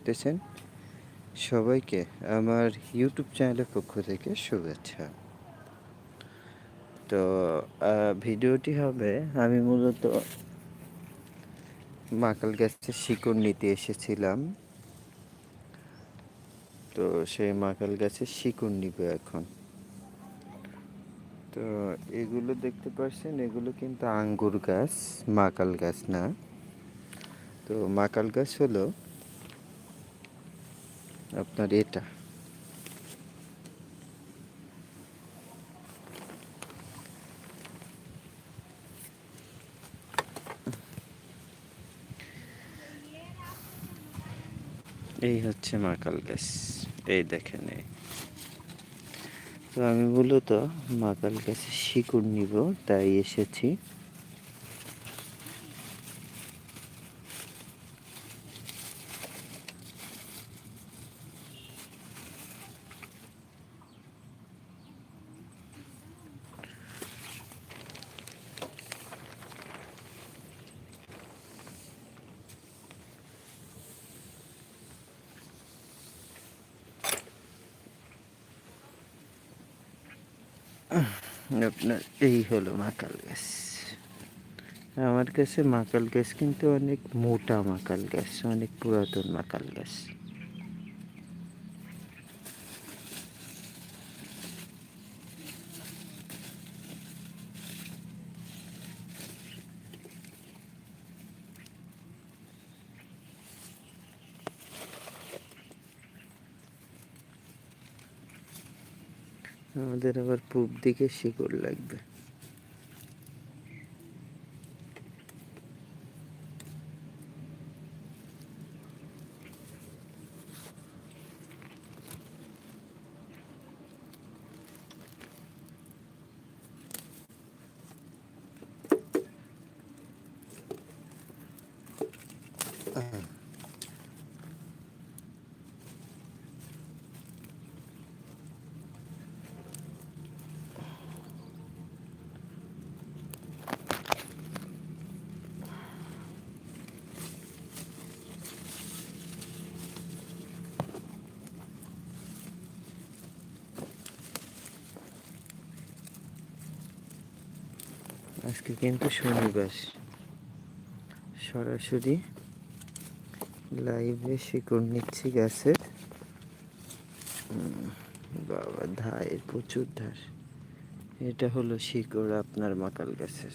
দেখতেছেন? সবাইকে আমার ইউটিউব চ্যানেলের পক্ষ থেকে শুভেচ্ছা। তো ভিডিওটি হবে, আমি মূলত মাকাল গাছের শিকড় নিতে এসেছিলাম। তো, সেই মাকাল গাছের শিকড় নিব এখন। তো, এগুলো দেখতে পাচ্ছেন, এগুলো কিন্তু আঙ্গুর গাছ, মাকাল গাছ না। তো, মাকাল গাছ হলো আপনার এটা। এই হচ্ছে মাকাল গাছ এই দেখেন এই। তো আমি মূলত মাকাল গাছের শিকড় নিব, তাই এসেছি। আপনার এই হলো মাকাল গাছ। আমার কাছে মাকাল গাছ কিন্তু অনেক মোটা মাকাল গাছ, অনেক পুরাতন মাকাল গাছ। আমাদের আবার পূব দিকে শিকড় লাগবে। আজকে কিন্তু শনিবার। সরাসরি লাইভে শিকড় নিচ্ছি গাছের। বাবা, ধায়ের প্রচুর ধার। এটা হলো শিকড় আপনার মাকাল গাছের।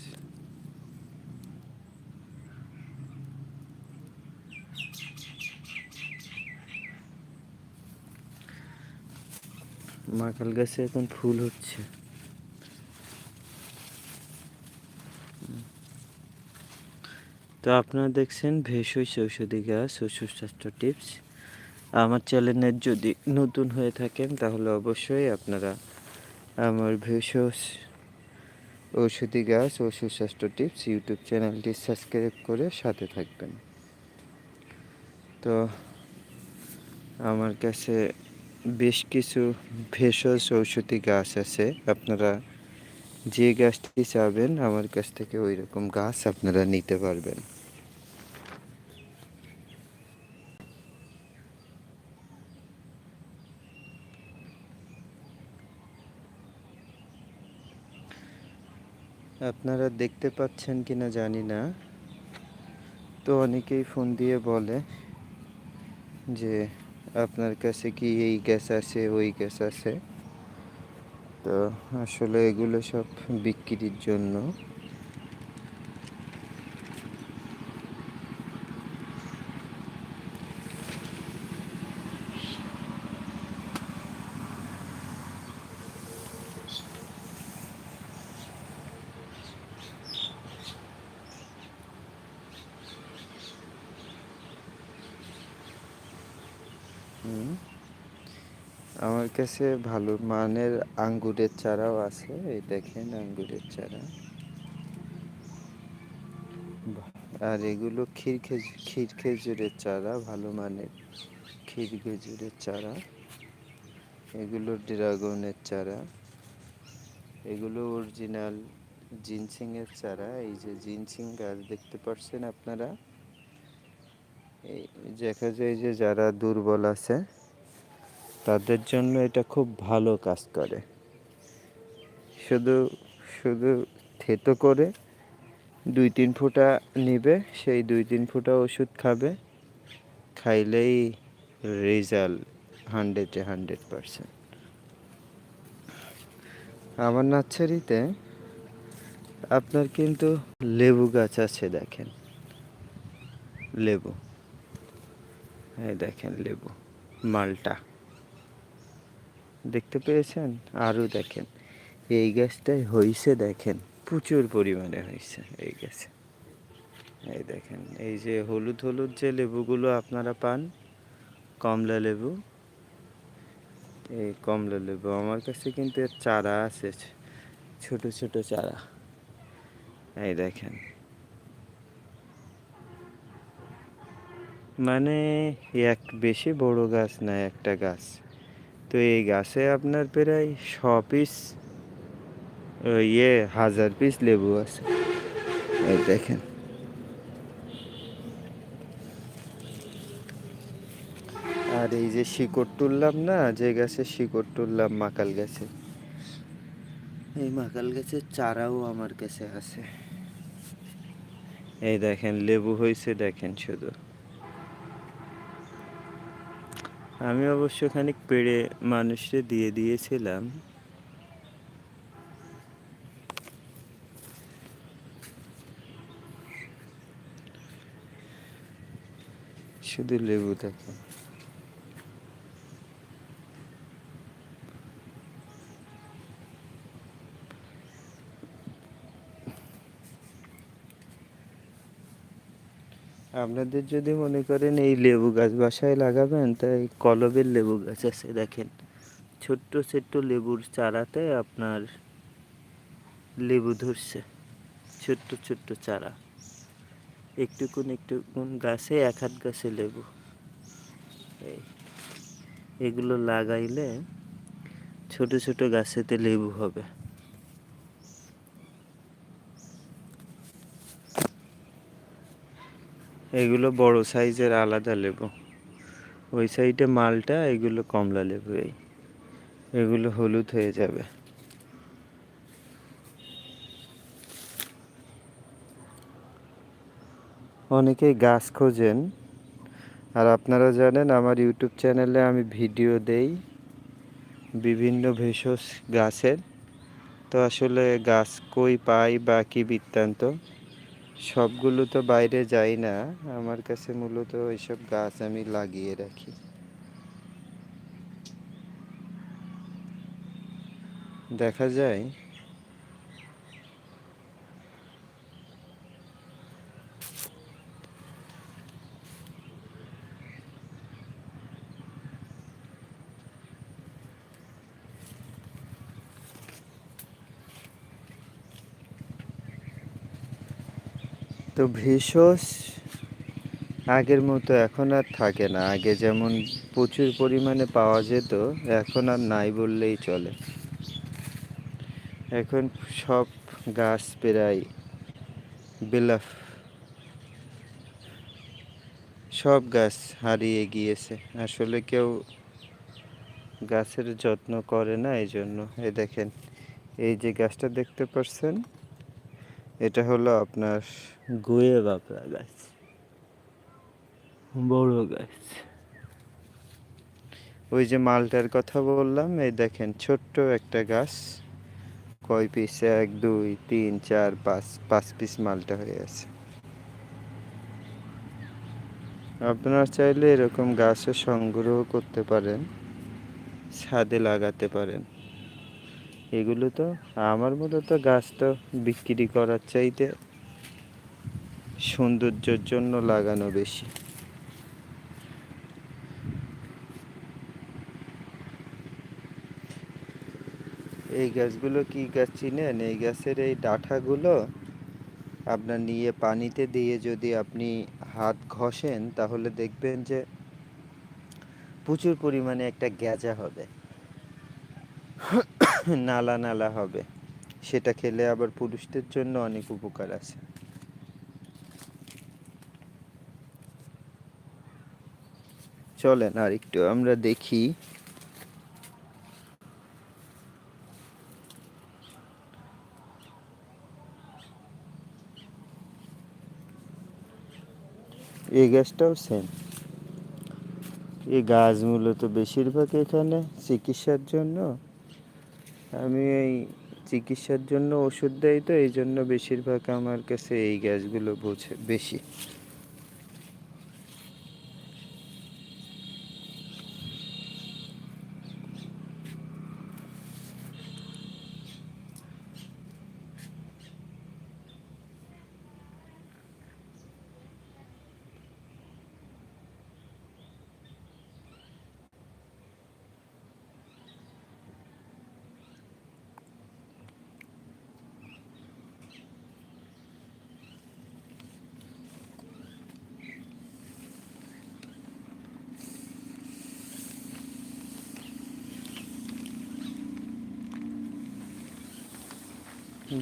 মাকাল গাছে এখন ফুল হচ্ছে। তো আপনারা দেখছেন ভেষজ ঔষধি গাছ ও সুস্বাস্থ্য টিপস। আমার চ্যানেলের যদি নতুন হয়ে থাকেন, তাহলে অবশ্যই আপনারা আমার ভেষজ ঔষধি গাছ ও সুস্বাস্থ্য টিপস ইউটিউব চ্যানেলটি সাবস্ক্রাইব করে সাথে থাকবেন। তো আমার কাছে বেশ কিছু ভেষজ ঔষধি গাছ আছে। আপনারা যে গাছটি চাবেন, আমার কাছ থেকে ওই রকম গাছ আপনারা নিতে পারবেন। আপনারা দেখতে পাচ্ছেন কি না জানি না। তো অনেকেই ফোন দিয়ে বলে যে, আপনার কাছে কি এই গ্যাস আছে, ওই গ্যাস আছে? তো আসলে এগুলো সব বিক্রির জন্য। আমার কাছে ভালো মানের আঙ্গুরের চারাও আছে, এই দেখেন আঙ্গুরের চারা। আর এগুলো ক্ষীর খেজুর ক্ষীর খেজুরের চারা, ভালো মানের ক্ষীর খেজুরের চারা। এগুলো ড্রাগনের চারা। এগুলো অরিজিনাল জিনসিংয়ের চারা, এই যে জিনসিং গাছ দেখতে পাচ্ছেন আপনারা? এই দেখা যায় যে যারা দুর্বল আছে তাদের জন্য এটা খুব ভালো কাজ করে। শুধু শুধু থেতো করে দুই তিন ফুটা নিবে, সেই দুই তিন ফুটা ওষুধ খাবে, খাইলেই রেজাল্ট হান্ড্রেডে হান্ড্রেড পারসেন্ট আমার নার্সারিতে আপনার কিন্তু লেবু গাছ আছে দেখেন। লেবু। এই দেখেন লেবু, মালটা। দেখতে পেয়েছেন? আরও দেখেন। এই গাছটাই হয়েছে দেখেন, প্রচুর পরিমাণে হয়েছে এই গাছে। এই দেখেন, এই যে হলুদ হলুদ যে লেবুগুলো আপনারা পান, কমলা লেবু, এই কমলা লেবু, আমার কাছে কিন্তু এর চারা আছে, ছোট ছোট চারা। এই দেখেন। মানে এক বেশি বড় গাছ না একটা গাছ? তো এই গাছে আপনার প্রায় শ পিস ইয়ে হাজার পিস লেবু আছে। এই দেখেন। আর এই যে শিকড় তুললাম না, যে গাছে শিকড় তুললাম, মাকাল গাছে। এই মাকাল গাছের চারাও আমার কাছে আছে। এই দেখেন, লেবু হয়েছে, দেখেন শুধু। আমি অবশ্য খানিক পেড়ে মানুষকে দিয়ে দিয়েছিলাম। শুধু লেবু দেখেন আপনাদের যদি মনে করেন এই লেবু গাছ বাসায় লাগাবেন তাই কলবের লেবু গাছ আছে, দেখেন। ছোট্ট ছোট্ট লেবুর চারাতে আপনার লেবু ধরছে। ছোট্ট ছোট্ট চারা। একটুকুন একটুকুন গাছে, এক হাত গাছে লেবু। এই, এগুলো লাগাইলে ছোট ছোট গাছেতে লেবু হবে। এগুলো বড় সাইজের আলাদা লেবু। ওই সাইডে মালটা, এগুলো কমলা লেবু এই। এগুলো হলুদ হয়ে যাবে। অনেকেই গাছ খোঁজেন। আর আপনারা জানেন, আমার ইউটিউব চ্যানেলে আমি ভিডিও দেই বিভিন্ন ভেষজ গাছের। তো আসলে গাছ কই পাই বা কী বৃত্তান্ত? সবগুলো তো বাইরে যাই না, আমার কাছে মূলত ওইসব গাছ আমি লাগিয়ে রাখি। দেখা যায় তো ভেষজ আগের মতো এখন আর থাকে না। আগে যেমন প্রচুর পরিমাণে পাওয়া যেত, এখন আর নাই বললেই চলে। এখন সব গাছ প্রায় বিলাফ। সব গাছ হারিয়ে গিয়েছে। আসলে কেউ গাছের যত্ন করে না এই জন্য এই দেখেন, এই যে গাছটা দেখতে পাচ্ছেন এটা হলো আপনার গুয়ে বাপরা গাছ। বড় গাছ। ওই যে মালটার কথা বললাম এই দেখেন ছোট্ট একটা গাছ। কয় পিস এক দুই তিন চার পাঁচ পাঁচ পিস মালটা হয়ে আছে। আপনারা চাইলে এরকম গাছও সংগ্রহ করতে পারেন ছাদে লাগাতে পারেন। এগুলো তো আমার মূলত গাছ তো বিক্রি করার চাইতে সৌন্দর্যের জন্য লাগানো বেশি। এই গাছগুলো কি গাছ চিনেন? এই গাছের এই ডাঁঠাগুলো আপনার নিয়ে পানিতে দিয়ে যদি আপনি হাত ঘষেন, তাহলে দেখবেন যে প্রচুর পরিমাণে একটা গ্যাজা হবে। নালা নালা হবে। সেটা খেলে আবার পুরুষদের জন্য অনেক উপকার আছে। চলেন আর একটু আমরা দেখি। এই গাছটাও সেম এই গাছ মূলত বেশিরভাগ এখানে চিকিৎসার জন্য আমি এই চিকিৎসার জন্য ওষুধ দেয় তো এই জন্য বেশিরভাগ আমার কাছে এই গ্যাসগুলো বোঝে বেশি।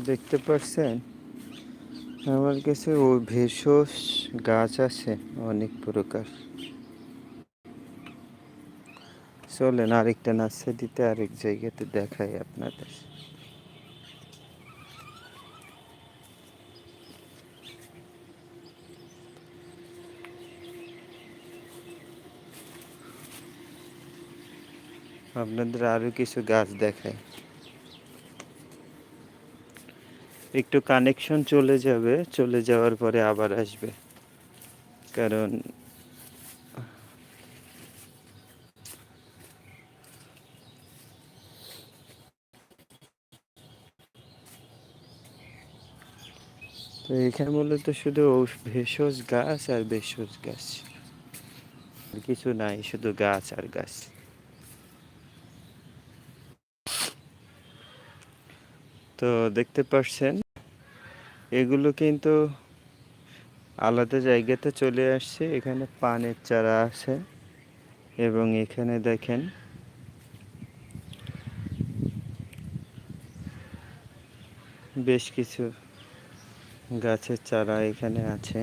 দেখতে পাচ্ছেন আমার কাছে ও ভেষজ গাছ আছে, অনেক প্রকার। চলেন আরেকটা নার্সারিতে আরেক জায়গাতে দেখাই আপনাদের। আপনাদের আরও কিছু গাছ দেখায় একটু কানেকশন চলে যাবে, চলে যাওয়ার পরে আবার আসবে। কারণ তো এখানে মূলত শুধু ভেষজ গাছ আর ভেষজ গাছ। আর কিছু নাই, শুধু গাছ আর গাছ। তো দেখতে পাচ্ছেন এগুলো কিন্তু আলাদা জায়গাতে চলে আসছে। এখানে পানের চারা আছে এবং এখানে দেখেন বেশ কিছু গাছের চারা এখানে আছে।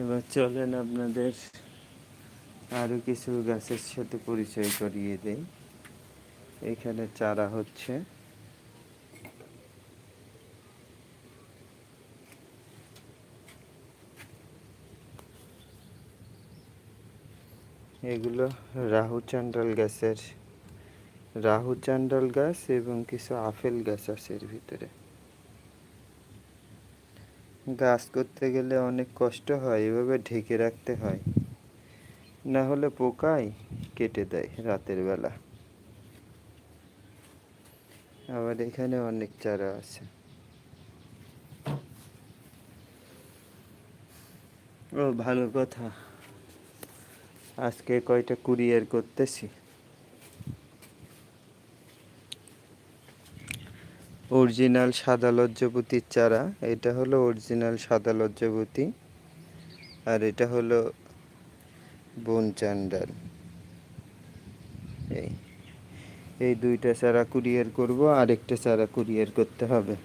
এবার চলেন আপনাদের আরও কিছু গাছের সাথে পরিচয় করিয়ে দেই। এখানে চারা হচ্ছে। এগুলো রাহু চান্ডাল গাছের, রাহু চান্ডাল গাছ এবং কিছু আপেল গাছ আছে এর ভিতরে। গাছ করতে গেলে অনেক কষ্ট হয়, এভাবে ঢেকে রাখতে হয়। না হলে পোকাই কেটে দেয় রাতের বেলা। আবার এখানে অনেক চারা আছে। ও, ভালো কথা। আজকে কয়টা কুরিয়ার করতেছি? অরিজিনাল সাদা লজ্জাবতীর চারা, এটা হলো অরিজিনাল সাদা লজ্জাবতী, আর এটা হলো বন চান্ডাল এই এই দুইটা চারা কুরিয়ার করব, আরেকটা চারা কুরিয়ার করতে হবে।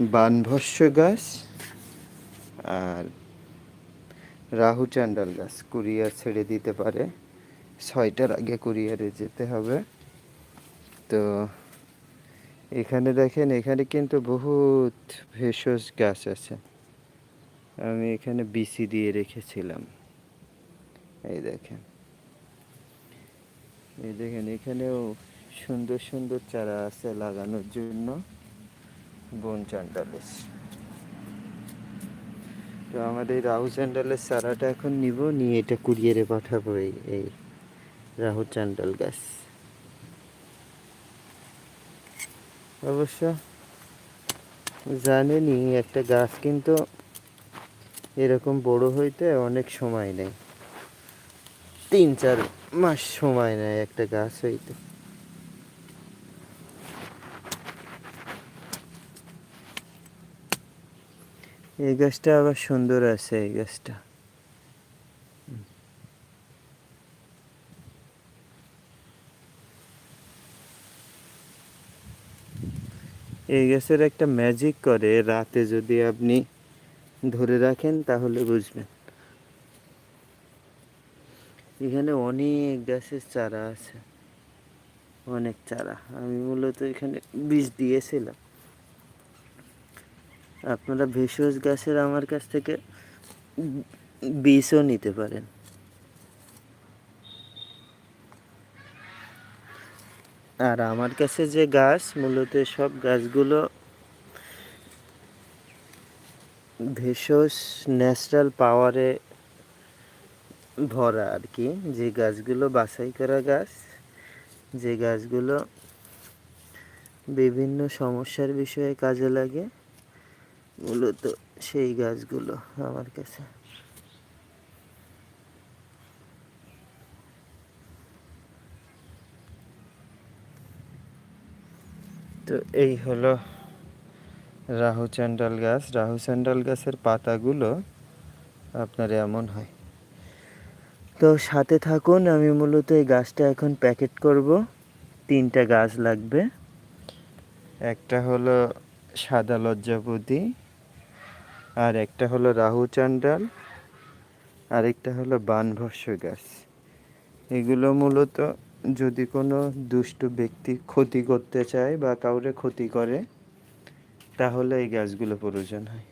বানভস্য গাছ আর রাহু চান্ডাল গাছ কুরিয়ার ছেড়ে দিতে পারে। ছয়টার আগে কুরিয়ারে যেতে হবে। তো এখানে দেখেন, এখানে কিন্তু বহুত ভেষজ গাছ আছে। আমি এখানে বিসি দিয়ে রেখেছিলাম। এই দেখেন। এই দেখেন, এখানেও সুন্দর সুন্দর চারা আছে লাগানোর জন্য। বন চান্ডালের। তো আমাদের রাহু চান্ডালের চারাটা এখন নিব, নিয়ে এটা কুরিয়ারে পাঠাবো এই এই রাহু চান্ডাল গাছ। অবশ্য জানেনই, একটা গাছ কিন্তু এরকম বড় হইতে অনেক সময় নেয়। তিন চার মাস সময় নেয় একটা গাছ হইতে। এই গাছটা আবার সুন্দর আছে, এই গাছটা। এই গাছের একটা ম্যাজিক করে, রাতে যদি আপনি ধরে রাখেন তাহলে বুঝবেন। এখানে অনেক গাছের চারা আছে। অনেক চারা। আমি মূলত এখানে বীজ দিয়েছিলাম। আপনারা ভেষজ গাছের আমার কাছ থেকে বীজও নিতে পারেন। আর আমার কাছে যে গাছ, মূলত সব গাছগুলো ভেষজ, ন্যাচারাল পাওয়ারে ভরা আর কি। যে গাছগুলো বাছাই করা গাছ, যে গাছগুলো বিভিন্ন সমস্যার বিষয়ে কাজে লাগে, মূলত সেই গাছগুলো আমার কাছে। তো এই হলো রাহু চ্যান্ডাল গাছ। রাহু চ্যান্ডাল গাছের পাতাগুলো আপনার এমন হয়। তো সাথে থাকুন, আমি মূলত এই গাছটা এখন প্যাকেট করব। তিনটা গাছ লাগবে। একটা হলো সাদা লজ্জাপতি আর একটা হলো রাহু চান্ডাল আরেকটা হলো বানভস্য গাছ। এগুলো মূলত যদি কোনো দুষ্ট ব্যক্তি ক্ষতি করতে চায় বা কাউরে ক্ষতি করে, তাহলে এই গাছগুলো প্রয়োজন হয়।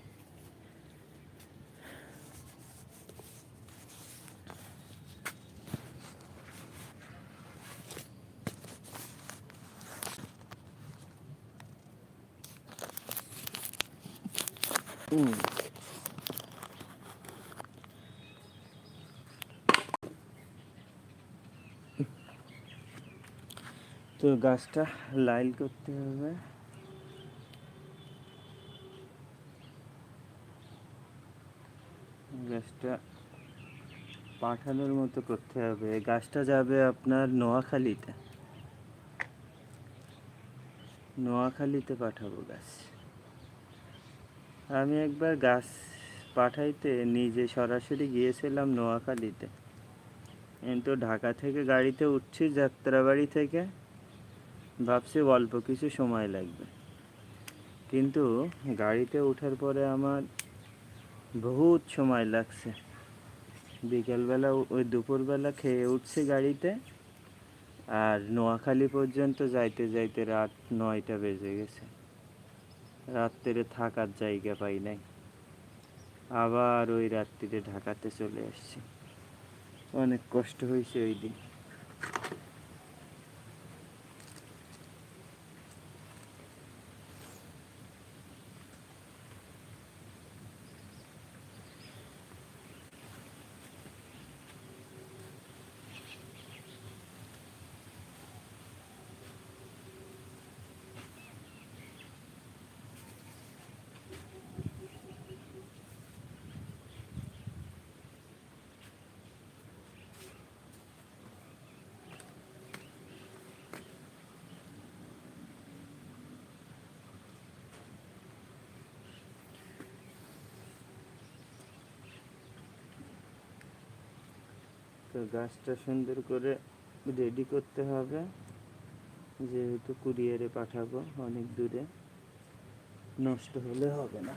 তো গাছটা লাইল করতে হবে। গাছটা পাঠানোর মতো করতে হবে। গাছটা যাবে আপনার নোয়াখালীতে। নোয়াখালীতে পাঠাবো গাছ। আমি একবার গাছ পাঠাইতে নিজে সরাসরি গিয়েছিলাম নোয়াখালীতে। কিন্তু ঢাকা থেকে গাড়িতে উঠছি, যাত্রাবাড়ি থেকে। ভাবছি অল্প কিছু সময় লাগবে। কিন্তু গাড়িতে ওঠার পরে আমার বহুত সময় লাগছে। বিকেলবেলা ওই দুপুরবেলা খেয়ে উঠছি গাড়িতে আর নোয়াখালী পর্যন্ত যাইতে যাইতে রাত নয়টা বেজে গেছে। রাত্রে থাকার জায়গা পাই নাই। আবার ওই রাত্রিরে ঢাকাতে চলে আসছি। অনেক কষ্ট হয়েছে ওই দিন। তো গাছটা সুন্দর করে রেডি করতে হবে। যেহেতু কুরিয়ারে পাঠাবো, অনেক দূরে। নষ্ট হলে হবে না।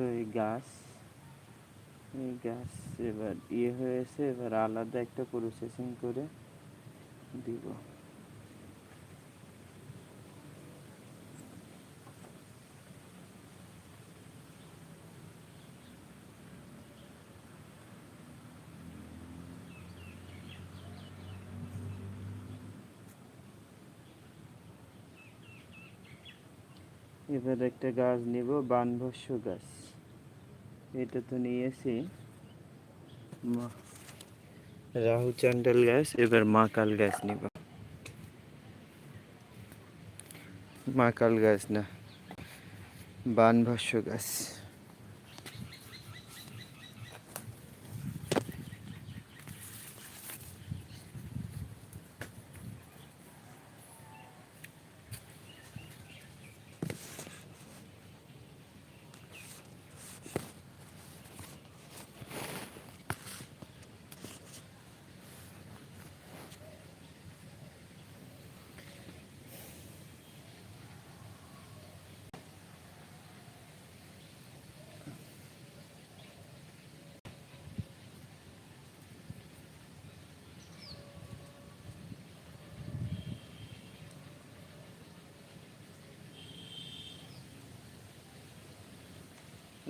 তো এই গাছ এই গাছ। এবার ইয়ে হয়েছে, এবার আলাদা একটা প্রসেসিং করে দিব। এবার একটা গাছ নিব, বানভস্য গাছ। এটা তো নিয়েছি এসে রাহু চ্যান্ডেল গ্যাস, এবার মা মাকাল গ্যাস নিব। মাকাল গ্যাস না বানভাস্য গাছ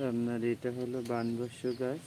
আপনার এটা হলো বানবস্য গাছ।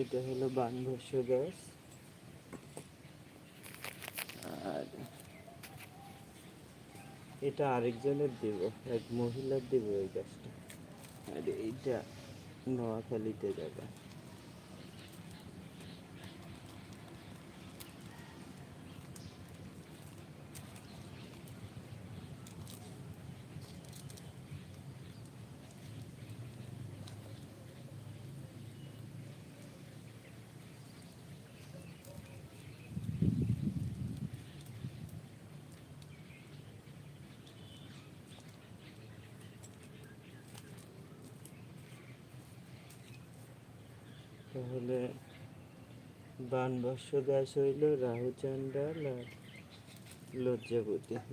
এটা হলো বানভস গাছ আর এটা আরেকজনের দেব, এক মহিলার দেব এই গাছটা। আর এইটা নোয়াখালীতে যাবে। বানবর্ষ গাছ হইল রাহু আর হয়ে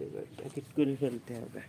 এবার প্যাকেট করে ফেলতে হবে।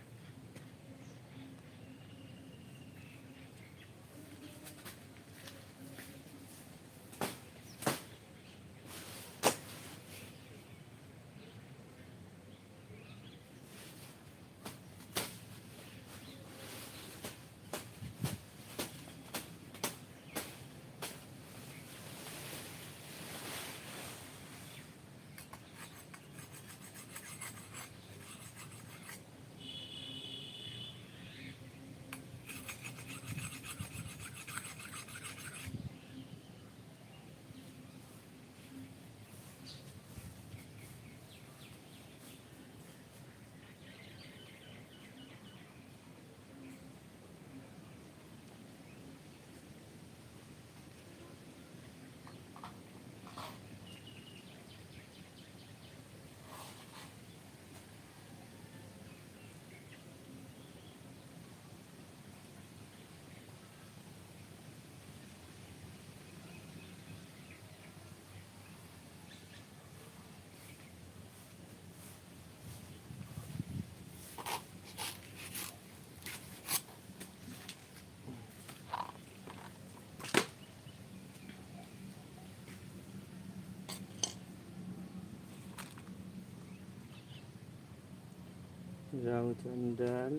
রাহু চান্ডাল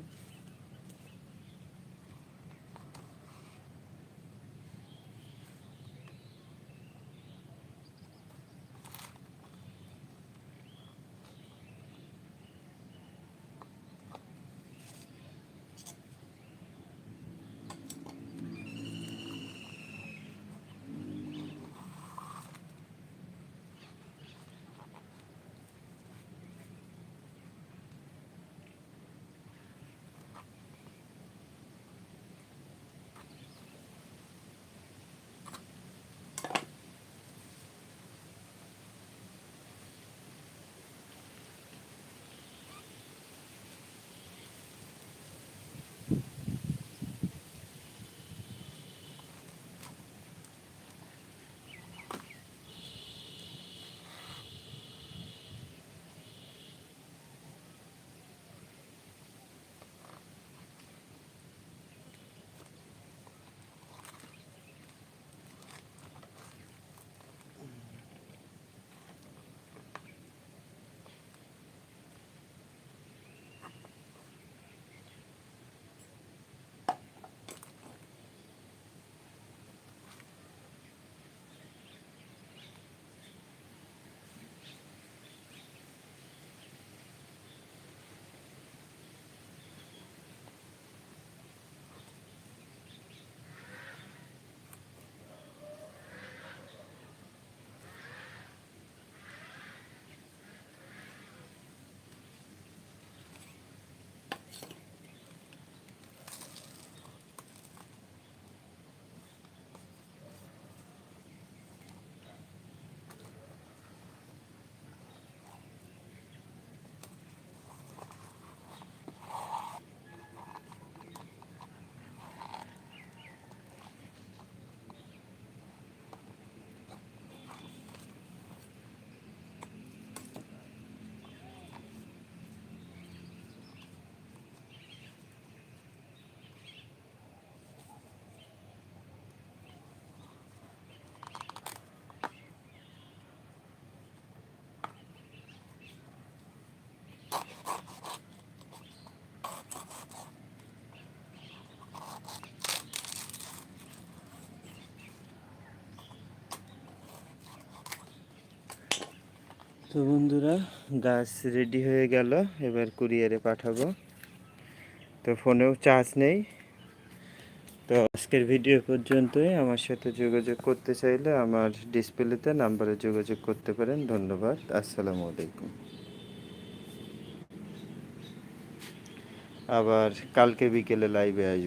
তো বন্ধুরা, গাছ রেডি হয়ে গেল, এবার কুরিয়ারে পাঠাবো। তো ফোনেও চার্জ নেই। তো আজকের ভিডিও পর্যন্তই। আমার সাথে যোগাযোগ করতে চাইলে আমার ডিসপ্লেতে নাম্বারে যোগাযোগ করতে পারেন। ধন্যবাদ। আসসালামু আলাইকুম। আবার কালকে বিকেলে লাইভে আসবে।